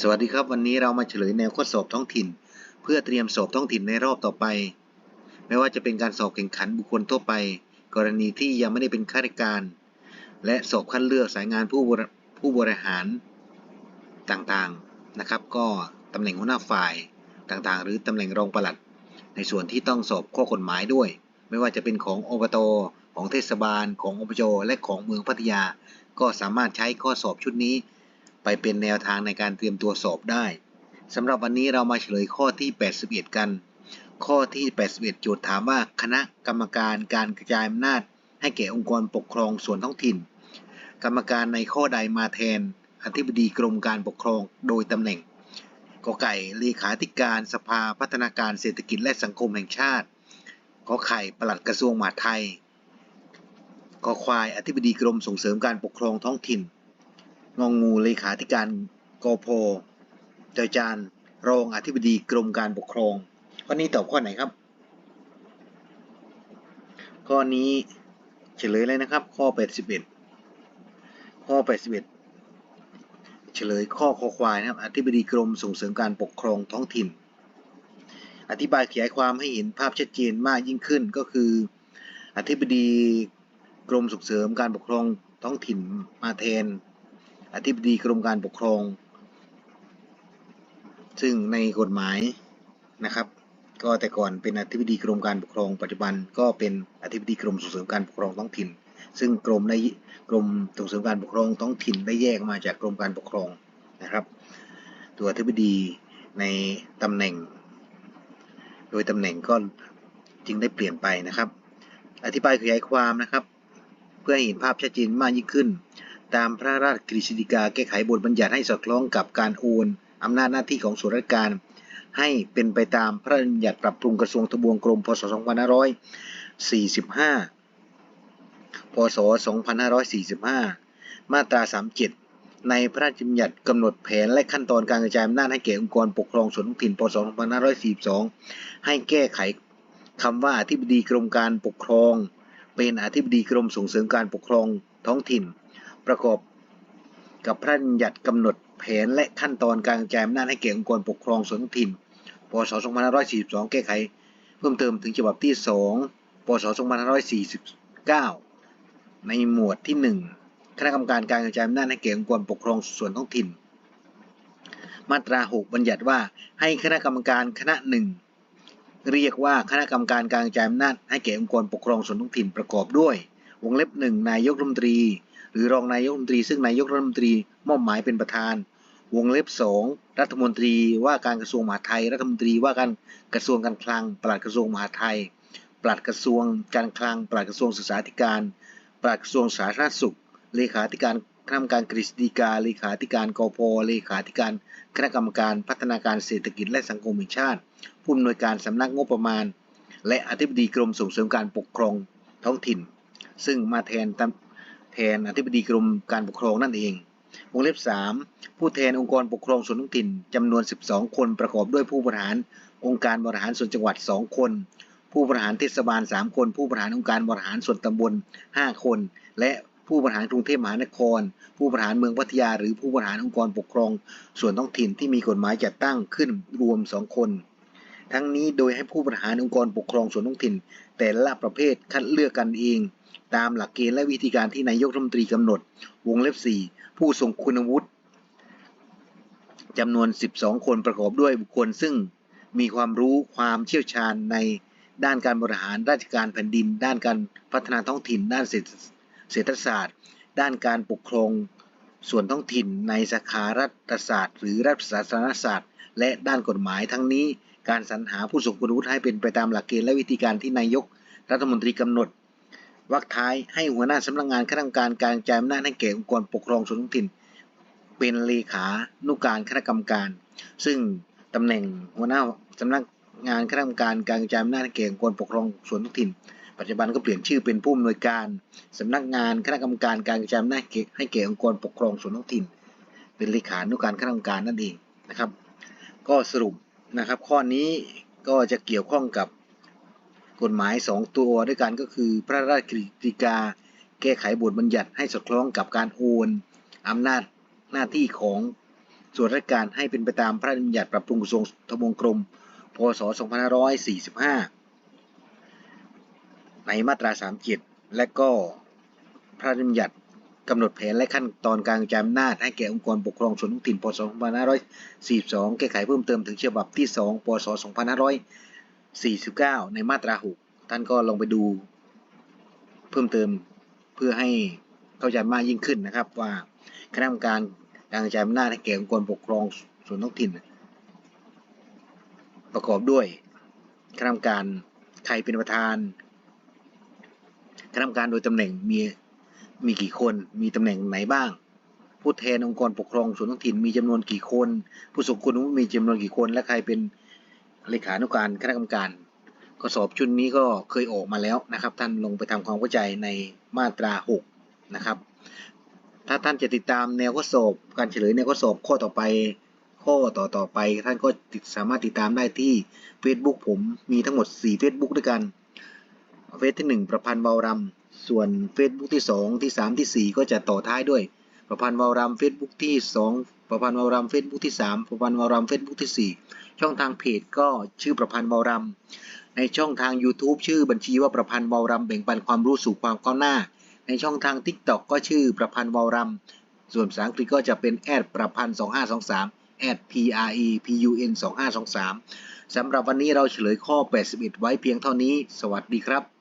สวัสดีครับวันนี้เรามาเฉลยแนวข้อสอบท้องถิ่น เพื่อเตรียมสอบท้องถิ่นในรอบต่อไป ไม่ว่าจะเป็นการสอบแข่งขันบุคคลทั่วไป กรณีที่ยังไม่ได้เป็นข้าราชการ และสอบคัดเลือกสายงานผู้บริผู้บริหารต่างๆนะครับ ก็ตำแหน่งหัวหน้าฝ่ายต่างๆ หรือตำแหน่งรองปลัด ในส่วนที่ต้องสอบข้อกฎหมายด้วย ไม่ว่าจะเป็นของอบตของเทศบาล ของอบจและของเมืองพัทยา ก็สามารถใช้ข้อสอบชุดนี้ ไปเป็นแนวทางในการเตรียมตัวสอบได้สำหรับวันนี้เรามาเฉลยข้อที่ 81 กัน ข้อที่ 81 โจทย์ถามว่าคณะกรรมการการกระจายอำนาจ ให้แก่องค์กรปกครองส่วนท้องถิ่น กรรมการในข้อใดมาแทน อธิบดีกรมการปกครองโดยตำแหน่งกไก่เลขาธิการสภาพัฒนาการเศรษฐกิจและสังคมแห่งชาติขอไข่ปลัดกระทรวงมหาดไทยกอควายอธิบดีกรมส่งเสริมการปกครองท้องถิ่น งองูเลขาธิการกพจอยจานรองอธิบดีกรมการปกครองข้อนี้ตอบข้อไหนครับ ข้อนี้เฉลยเลยนะครับ ข้อ 81 ข้อ 81 เฉลยข้อคอควายนะครับ อธิบดีกรมส่งเสริมการปกครองท้องถิ่น อธิบายขยายความให้เห็นภาพชัดเจนมากยิ่งขึ้นก็คือ อธิบดีกรมส่งเสริมการปกครองท้องถิ่นมาแทน อธิบดีกรมการปกครอง ซึ่งในกฎหมายนะครับ ก็แต่ก่อนเป็นอธิบดีกรมการปกครอง ปัจจุบันก็เป็นอธิบดีกรมส่งเสริมการปกครองท้องถิ่น ซึ่งกรมได้กรมส่งเสริมการปกครองท้องถิ่นได้แยกมาจากกรมการปกครองนะครับ ตัวอธิบดีในตำแหน่ง โดยตำแหน่งก็จึงได้เปลี่ยนไปนะครับ อธิบายขยายความนะครับ เพื่อให้เห็นภาพชัดเจนมากยิ่งขึ้น ตามพระราชกฤษฎีกาแก้ไขบทบัญญัติให้สอดคล้องกับการโอนอำนาจหน้าที่ของส่วนราชการ ให้เป็นไปตามพระราชบัญญัติปรับปรุงกระทรวงทบวงกรมพศ 2545 พศ 2545 มาตรา 37 ในพระราชบัญญัติกำหนดแผนและขั้นตอนการกระจายอำนาจให้แก่องค์กรปกครองส่วนท้องถิ่น พศ 2542 ให้แก้ไขคำว่าอธิบดีกรมการปกครอง เป็นอธิบดีกรมส่งเสริมการปกครองท้องถิ่น ประกอบกับพระบัญญัติกำหนดแผนและขั้นตอนการกระจายอำนาจให้แก่องค์กรปกครองส่วนท้องถิ่น พศ 2542 แก้ไข เพิ่มเติมถึงฉบับที่ 2 พศ 2549 ในหมวดที่ 1 คณะกรรมการการกระจายอำนาจให้แก่องค์กรปกครองส่วนท้องถิ่น มาตรา 6 บัญญัติว่าให้คณะกรรมการคณะหนึ่งเรียกว่าคณะกรรมการการกระจายอำนาจให้แก่องค์กรปกครองส่วนท้องถิ่นประกอบด้วย วงเล็บหนึ่งนายกรัฐมนตรี หรือรองนายกรัฐมนตรี ซึ่งนายกรัฐมนตรีมอบหมายเป็นประธาน วงเล็บสองรัฐมนตรีว่าการกระทรวงมหาดไทย รัฐมนตรีว่าการกระทรวงการคลัง ปลัดกระทรวงมหาดไทย ปลัดกระทรวงการคลัง ปลัดกระทรวงศึกษาธิการ ปลัดกระทรวงสาธารณสุข เลขาธิการคณะกรรมการกฤษฎีกา เลขาธิการกพเลขาธิการคณะกรรมการพัฒนาการเศรษฐกิจและสังคมแห่งชาติ ผู้อำนวยการสำนักงบประมาณ และอธิบดีกรมส่งเสริมการปกครองท้องถิ่น ซึ่งมาแทนตำ แทนอธิบดีกรมการปกครองนั่นเอง วงเล็บ 3 ผู้แทนองค์กรปกครองส่วนท้องถิ่นจำนวน 12 คนประกอบด้วยผู้บริหารองค์การบริหารส่วนจังหวัด 2 คน ผู้บริหารเทศบาล 3 คน ผู้บริหารองค์การบริหารส่วนตำบล 5 คน และผู้บริหารกรุงเทพมหานคร ผู้บริหารเมืองพัทยา หรือผู้บริหารองค์กรปกครอง ส่วนท้องถิ่นที่มีกฎหมายจัดตั้งขึ้นรวม 2 คน ทั้งนี้โดยให้ผู้บริหารองค์กรปกครองส่วนท้องถิ่น แต่ละประเภทคัดเลือกกันเอง ตามหลักเกณฑ์และวิธีการที่นายกรัฐมนตรีกำหนด วงเล็บ 4 ผู้ทรงคุณวุฒิจำนวน 12 คนประกอบด้วยบุคคลซึ่งมีความรู้ความเชี่ยวชาญในด้านการบริหารราชการแผ่นดิน ด้านการพัฒนาท้องถิ่น ด้านเศรษฐศรษฐศาสตร์ ด้านการปกครองส่วนท้องถิ่นในสาขารัฐศาสตร์ หรือรัฐศาสนศาสตร์ และด้านกฎหมายทั้งนี้ การสรรหาผู้ทรงคุณวุฒิให้เป็นไปตามหลักเกณฑ์และวิธีการที่นายกรัฐมนตรีกำหนด วรรคท้ายให้หัวหน้าสำนักงานคณะกรรมการการกระจายอำนาจให้แก่องค์กรปกครองส่วนท้องถิ่น เป็นเลขานุการคณะกรรมการ ซึ่งตำแหน่งหัวหน้าสำนักงานคณะกรรมการการกระจายอำนาจให้แก่องค์กรปกครองส่วนท้องถิ่น ปัจจุบันก็เปลี่ยนชื่อเป็นผู้อำนวยการสำนักงานคณะกรรมการการกระจายอำนาจให้แก่องค์กรปกครองส่วนท้องถิ่น เป็นเลขานุการคณะกรรมการนั่นเองนะครับ ก็สรุปนะครับข้อนี้ก็จะเกี่ยวข้องกับ กฎหมาย2ตัวด้วยกันก็คือ พระราชกฤษฎีกา แก้ไขบทบัญญัติให้สอดคล้องกับการโอนอำนาจหน้าที่ของส่วนราชการให้เป็นไปตามพระราชบัญญัติปรับปรุงกระทรวงทบวงกรม พศ 2545 ในมาตรา 37 และก็พระราชบัญญัติกำหนดแผนและขั้นตอนการกระจายอำนาจให้แก่องค์กรปกครองส่วนท้องถิ่น พศ 2542 แก้ไขเพิ่มเติมถึงฉบับที่ 2 พศ 25 49 ในมาตรา 6 ท่านก็ลองไปดูเพิ่มเติมเพื่อให้เข้าใจมากยิ่งขึ้นนะครับ ว่าคณะกรรมการการกระจายอำนาจให้แก่องค์กรปกครองส่วนท้องถิ่น ประกอบด้วยคณะกรรมการใครเป็นประธานคณะกรรมการโดยตำแหน่งมีมีกี่คน มีตำแหน่งไหนบ้าง ผู้แทนองค์กรปกครองส่วนท้องถิ่นมีจำนวนกี่คน ผู้ทรงคุณวุฒิมีจำนวนกี่คน และใครเป็น เลขานุการคณะกรรมการข้อสอบชุดนี้ก็เคยออกมาแล้วนะครับ ท่านลงไปทำความเข้าใจในมาตรา6นะครับ ถ้าท่านจะติดตามแนวข้อสอบ การเฉลยแนวข้อสอบข้อต่อไป ข้อต่อต่อไป ท่านก็ติดสามารถติดตามได้ที่ Facebook ผมมีทั้งหมด 4 Facebook ด้วยกันเฟซที่ 1 ประพันธ์เบารำส่วน Facebook ที่ 2 ที่ 3 ที่ 4 ก็จะต่อท้ายด้วย ประพันธ์เบารำ Facebook ที่ 2 ประพันธ์เบารำ Facebook ที่ 3 ประพันธ์เบารำ Facebook ที่ 4 ช่องทางเพจก็ชื่อประพันธ์เบารำในช่องทาง YouTube ชื่อบัญชีว่าประพันธ์เบารำแบ่งปันความรู้สู่ความก้าวหน้า ในช่องทาง TikTok ก็ชื่อประพันธ์เบารำส่วนภาษาอังกฤษก็จะเป็นแอดประพันธ์2523แอด p r e p u n 2523สำหรับวันนี้เราเฉลยข้อ 81 ไว้เพียงเท่านี้ สวัสดีครับ